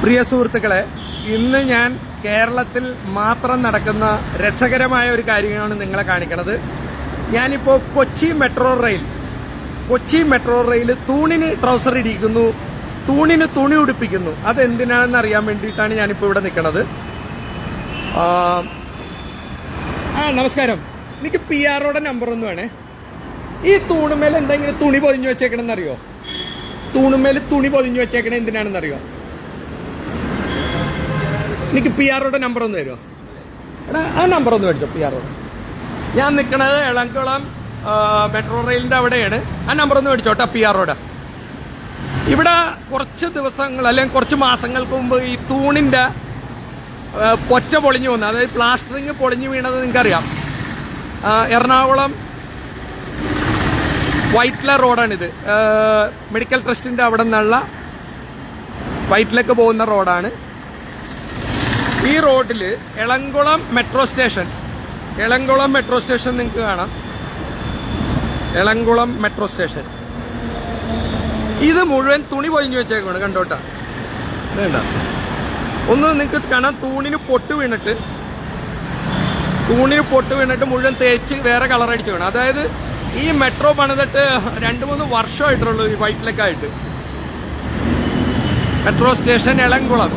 പ്രിയ സുഹൃത്തുക്കളെ ഇന്ന് ഞാൻ കേരളത്തിൽ മാത്രം നടക്കുന്ന രസകരമായ ഒരു കാര്യമാണ് നിങ്ങളെ കാണിക്കുന്നത് ഞാനിപ്പോൾ Kochi metro rail Kochi metro rail തൂണിന് trouser ഇടിക്കുന്നു തൂണിന് തുണി ഉടുപ്പിക്കുന്നു. അതെന്തിനാണെന്ന് അറിയാൻ വേണ്ടിയിട്ടാണ് ഞാനിപ്പോൾ ഇവിടെ നിൽക്കുന്നത് ആ നമസ്കാരം. എനിക്ക് പി ആറോടെ നമ്പർ ഒന്ന് വേണേ. ഈ തൂണുമേൽ എന്തെങ്കിലും തുണി പൊതിഞ്ഞു വെച്ചേക്കണമെന്നറിയോ തൂണുമേൽ തുണി പൊതിഞ്ഞു വെച്ചേക്കണേ എന്തിനാണെന്ന് അറിയോ എനിക്ക് പി ആറോടെ നമ്പർ ഒന്ന് തരുമോ എടാ ആ നമ്പർ ഒന്ന് മേടിച്ചോ പി ആറോടെ ഞാൻ നിൽക്കണത് എളംകുളം ആ, മെട്രോ റെയിലിന്റെ അവിടെയാണ്. ആ നമ്പർ ഒന്ന് കേട്ടോ പി ആറോടെ ഇവിടെ കുറച്ച് ദിവസങ്ങൾ അല്ലെങ്കിൽ കുറച്ച് മാസങ്ങൾക്ക് മുമ്പ് ഈ തൂണിന്റെ പൊറ്റ പൊളിഞ്ഞു വന്നു. അതായത് പ്ലാസ്റ്ററിങ് പൊളിഞ്ഞു വീണത് നിങ്ങൾക്കറിയാം. എറണാകുളം വൈറ്റ്ല റോഡാണിത്. മെഡിക്കൽ ട്രസ്റ്റിന്റെ അവിടെ നിന്നുള്ള വൈറ്റിലേക്ക് പോകുന്ന റോഡാണ്. ഈ റോഡിൽ Elamkulam metro station. Elamkulam metro station നിങ്ങൾക്ക് കാണാം. Elamkulam metro station. ഇത് മുഴുവൻ തുണി പൊതിഞ്ഞു വെച്ചേക്കാണ് കണ്ടോട്ട. വേണ്ട ഒന്ന് നിങ്ങൾക്ക് കാണാം തൂണിന് പൊട്ട് വീണിട്ട്. തൂണിന് പൊട്ട് വീണിട്ട് മുഴുവൻ തേച്ച് വേറെ കളർ അടിച്ചു വേണം അതായത് ഈ മെട്രോ പണിതിട്ട് രണ്ട് മൂന്ന് വർഷമായിട്ടുള്ളൂ ഈ വൈറ്റിലേക്കായിട്ട് മെട്രോ സ്റ്റേഷൻ എളംകുളം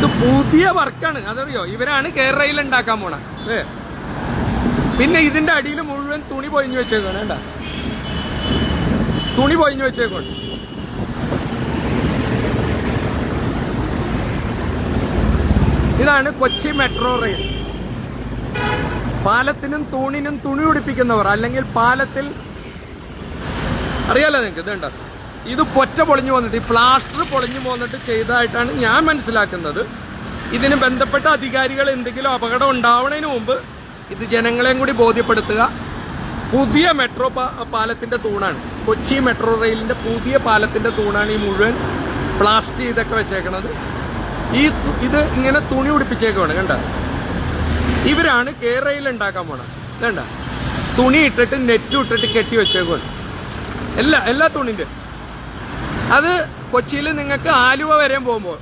ഇത് പുതിയ വർക്കാണ്. അതറിയോ? ഇവരാണ് കേരളയിൽ ഉണ്ടാക്കാൻ പോണ. ഏ പിന്നെ ഇതിന്റെ അടിയിൽ മുഴുവൻ തുണി പൊഴിഞ്ഞു വെച്ചേക്കാണ് വേണ്ട തുണി പൊഴിഞ്ഞു വെച്ചേക്കോ ഇതാണ് കൊച്ചി മെട്രോ റെയിൽ. പാലത്തിനും തൂണിനും തുണി ഉടിപ്പിക്കുന്നവർ അല്ലെങ്കിൽ പാലത്തിൽ അറിയാലോ നിങ്ങൾക്ക്? ഇതുണ്ട? ഇത് പൊറ്റ പൊളിഞ്ഞു വന്നിട്ട് ഈ പ്ലാസ്റ്റർ പൊളിഞ്ഞു പോന്നിട്ട് ചെയ്തതായിട്ടാണ് ഞാൻ മനസ്സിലാക്കുന്നത്. ഇതിന് ബന്ധപ്പെട്ട അധികാരികൾ എന്തെങ്കിലും അപകടം ഉണ്ടാവുന്നതിന് മുമ്പ് ഇത് ജനങ്ങളെയും കൂടി ബോധ്യപ്പെടുത്തുക. പുതിയ മെട്രോ പാലത്തിന്റെ തൂണാണ്. കൊച്ചി മെട്രോ റെയിലിന്റെ പുതിയ പാലത്തിന്റെ തൂണാണ് ഈ മുഴുവൻ പ്ലാസ്റ്റ് ചെയ്തൊക്കെ വെച്ചേക്കണത്. ഈ ഇത് ഇങ്ങനെ തുണി ഉടിപ്പിച്ചേക്കുവാണ് കണ്ട? ഇവരാണ് കേരളയിൽ ഉണ്ടാക്കാൻ പോണത് കണ്ട? തുണി ഇട്ടിട്ട് നെറ്റ് ഇട്ടിട്ട് കെട്ടി വെച്ചേക്കുവാണ്. എല്ലാ എല്ലാ തുണിന്റെ. അത് കൊച്ചിയിൽ നിങ്ങൾക്ക് ആലുവ വരെയും പോകുമ്പോൾ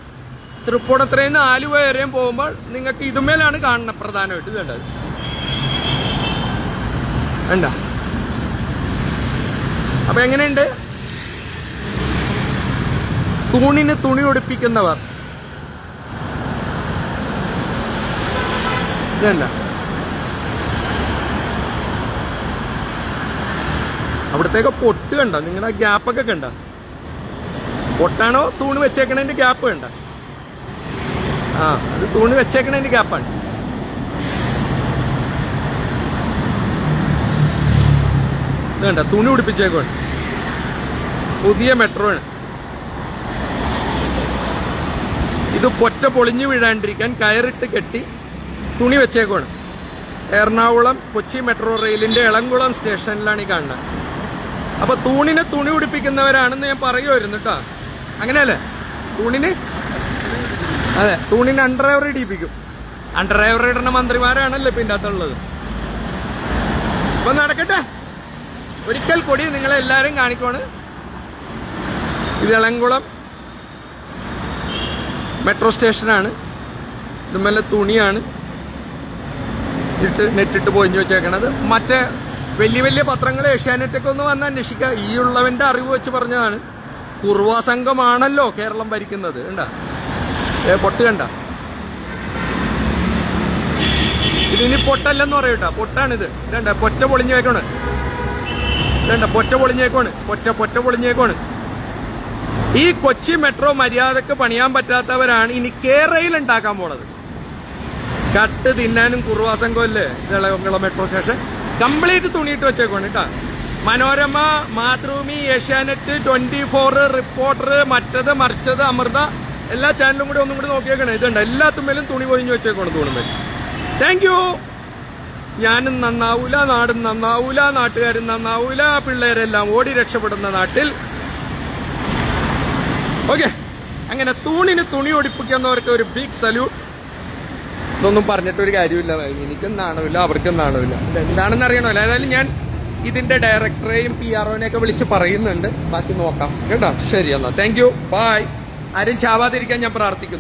തൃപ്പൂണിത്തറയിൽ നിന്ന് ആലുവ വരെയും പോകുമ്പോൾ നിങ്ങൾക്ക് ഇതുമേലാണ് കാണുന്നത് പ്രധാനമായിട്ട് വേണ്ടത് വേണ്ട അപ്പൊ എങ്ങനെയുണ്ട്? തൂണിന് തുണി ഉടുപ്പിക്കുന്നവർ. ഇതല്ല. അവിടത്തേക്ക് പൊട്ട് കണ്ട? നിങ്ങളുടെ ഗ്യാപ്പൊക്കെ കണ്ട? പൊട്ടാണോ തൂണ് വെച്ചേക്കണതിന്റെ ഗ്യാപ്പ് വേണ്ട. ആ അത് തൂണ് വെച്ചേക്കണതിന്റെ ഗ്യാപ്പാണ് കണ്ട? തുണി ഉടിപ്പിച്ചേക്കാണ് പുതിയ മെട്രോ ആണ്. ഇത് പൊറ്റ പൊളിഞ്ഞു വീഴാണ്ടിരിക്കാൻ കയറിട്ട് കെട്ടി തുണി വെച്ചേക്കുവാണ്. എറണാകുളം കൊച്ചി മെട്രോ റെയിലിന്റെ ഇളംകുളം സ്റ്റേഷനിലാണ് ഈ കാണുന്നത്. അപ്പോൾ തൂണിനെ തുണി ഉടിപ്പിക്കുന്നവരാണെന്ന് ഞാൻ പറയുമായിരുന്നു കേട്ടോ. അങ്ങനെയല്ലേ? തൂണിന്? അതെ തൂണിന് അണ്ടർഡ്രൈവർ ഇടിപ്പിക്കും അണ്ടർഡ്രൈവർ ഇടുന്ന മന്ത്രിമാരാണല്ലോ ഇപ്പൊ ഇതിന്റെ അകത്തുള്ളത് ഇപ്പൊ നടക്കട്ടെ. ഒരിക്കൽ കൂടി നിങ്ങളെല്ലാവരും കാണിക്കുവാണ്. ഇത് ഇളംകുളം മെട്രോ സ്റ്റേഷനാണ് ഇതുമല്ല തുണിയാണ്. ഇട്ട് നെറ്റിട്ട് പൊഞ്ഞു വെച്ചേക്കണത്. മറ്റേ വലിയ വലിയ പത്രങ്ങൾ ഏഷ്യാനെറ്റൊക്കെ ഒന്ന് വന്ന് അന്വേഷിക്കുക. ഈ ഉള്ളവന്റെ അറിവ് വെച്ച് പറഞ്ഞതാണ്. കുർവാ സംഘമാണല്ലോ കേരളം ഭരിക്കുന്നത്. ഉണ്ട ഏ പൊട്ട് കണ്ട? ഇതിനി പൊട്ടല്ലെന്ന് പറയൂട്ടാ പൊട്ടാണിത്. ഇതണ്ട പൊറ്റ പൊളിഞ്ഞേക്കാണ്. ഇതണ്ട പൊറ്റ പൊളിഞ്ഞേക്കോണ്. പൊറ്റ പൊറ്റ പൊളിഞ്ഞേക്കോണ്. ഈ കൊച്ചി മെട്രോ മര്യാദയ്ക്ക് പണിയാൻ പറ്റാത്തവരാണ് ഇനി കേരളയിൽ ഉണ്ടാക്കാൻ പോണത്. കട്ട് തിന്നാനും കുറുവാസംഘമല്ലേ ഇളകുളം മെട്രോ സ്റ്റേഷൻ. കംപ്ലീറ്റ് തുണിയിട്ട് വെച്ചേക്കോണ് കേട്ടാ. Manorama Mathrubhumi Asianet twenty four reporter മറ്റത് മറിച്ചത് അമൃത എല്ലാ ചാനലും കൂടി ഒന്നും കൂടി നോക്കിയേക്കണേ. ഇതുണ്ട് എല്ലാത്തുമ്മേലും തുണി പൊഴിഞ്ഞു വെച്ചേക്കണം തുണിമേൽ താങ്ക് യു ഞാനും നന്നാവൂല നാടും നന്നാവൂല നാട്ടുകാരും നന്നാവൂല പിള്ളേരെല്ലാം ഓടി രക്ഷപ്പെടുന്ന നാട്ടിൽ. ഓക്കെ അങ്ങനെ തൂണിന് തുണി ഒടിപ്പിക്കുന്നവർക്ക് ഒരു ബിഗ് സല്യൂട്ട് ഇതൊന്നും പറഞ്ഞിട്ടൊരു കാര്യമില്ല. എനിക്കും നാണമില്ല അവർക്കും നാണമില്ല. എന്താണെന്ന് അറിയണമല്ലോ ഏതായാലും ഞാൻ ഇതിന്റെ ഡയറക്ടറെയും പി ആർഒനെയൊക്കെ വിളിച്ച് പറയുന്നുണ്ട്. ബാക്കി നോക്കാം. കേട്ടോ? ശരി എന്നാ. താങ്ക് യു ബായ് ആരും ചാവാതിരിക്കാൻ ഞാൻ പ്രാർത്ഥിക്കുന്നു.